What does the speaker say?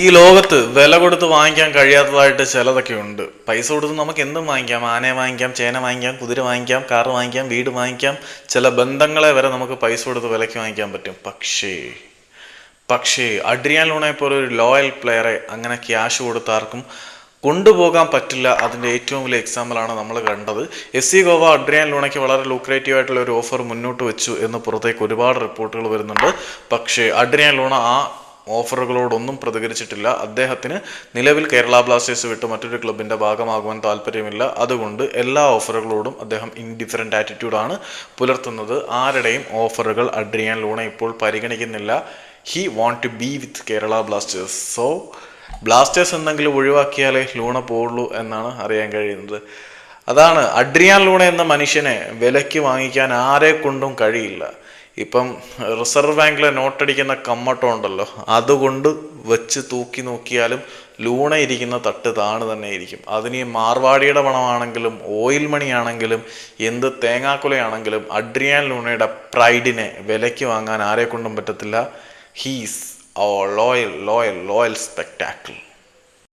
ഈ ലോകത്ത് വില കൊടുത്ത് വാങ്ങിക്കാൻ കഴിയാത്തതായിട്ട് ചിലതൊക്കെ ഉണ്ട്. പൈസ കൊടുത്ത് നമുക്ക് എന്തും വാങ്ങിക്കാം. ആനയെ വാങ്ങിക്കാം ചേന വാങ്ങിക്കാം കുതിര വാങ്ങിക്കാം കാർ വാങ്ങിക്കാം വീട് വാങ്ങിക്കാം. ചില ബന്ധങ്ങളെ വരെ നമുക്ക് പൈസ കൊടുത്ത് വിലയ്ക്ക് വാങ്ങിക്കാൻ പറ്റും. പക്ഷേ പക്ഷേ അഡ്രിയാൻ ലൂണയെ പോലെ ഒരു ലോയൽ പ്ലെയറെ അങ്ങനെ ക്യാഷ് കൊടുത്ത് ആർക്കും കൊണ്ടുപോകാൻ പറ്റില്ല. അതിന്റെ ഏറ്റവും വലിയ എക്സാമ്പിളാണ് നമ്മൾ കണ്ടത്. എസ് സി ഗോവ അഡ്രിയാൻ ലൂണയ്ക്ക് വളരെ ലൂക്രേറ്റീവ് ആയിട്ടുള്ള ഒരു ഓഫർ മുന്നോട്ട് വെച്ചു എന്ന് പുറത്തേക്ക് ഒരുപാട് റിപ്പോർട്ടുകൾ വരുന്നുണ്ട്. പക്ഷേ അഡ്രിയാൻ ലൂണ ആ ഓഫറുകളോടൊന്നും പ്രതികരിച്ചിട്ടില്ല. അദ്ദേഹത്തിന് നിലവിൽ കേരള ബ്ലാസ്റ്റേഴ്സ് വിട്ട് മറ്റൊരു ക്ലബിന്റെ ഭാഗമാകുവാൻ താല്പര്യമില്ല. അതുകൊണ്ട് എല്ലാ ഓഫറുകളോടും അദ്ദേഹം ഇൻഡിഫറന്റ് ആറ്റിറ്റ്യൂഡാണ് പുലർത്തുന്നത്. ആരുടെയും ഓഫറുകൾ അഡ്രിയാൻ ലൂണ ഇപ്പോൾ പരിഗണിക്കുന്നില്ല. He want to be with Kerala Blasters. So Blasters എന്തെങ്കിലും ഒഴിവാക്കിയാലേ ലൂണ പോവുള്ളൂ എന്നാണ് അറിയാൻ കഴിയുന്നത്. അതാണ് അഡ്രിയാൻ ലൂണ എന്ന മനുഷ്യനെ വിലയ്ക്ക് വാങ്ങിക്കാൻ ആരെ കൊണ്ടും കഴിയില്ല. ഇപ്പം റിസർവ് ബാങ്കിലെ നോട്ടടിക്കുന്ന കമ്മട്ടം ഉണ്ടല്ലോ അതുകൊണ്ട് വെച്ച് തൂക്കി നോക്കിയാലും ലൂണ ഇരിക്കുന്ന തട്ട് താണ് തന്നെ ഇരിക്കും. അതിന് മാർവാടിയുടെ പണമാണെങ്കിലും ഓയിൽ മണിയാണെങ്കിലും എന്ത് തേങ്ങാക്കുലയാണെങ്കിലും അഡ്രിയാൻ ലൂണയുടെ പ്രൈഡിനെ വിലയ്ക്ക് വാങ്ങാൻ ആരെ കൊണ്ടും പറ്റത്തില്ല. He's oh loyal loyal loyal spectacle.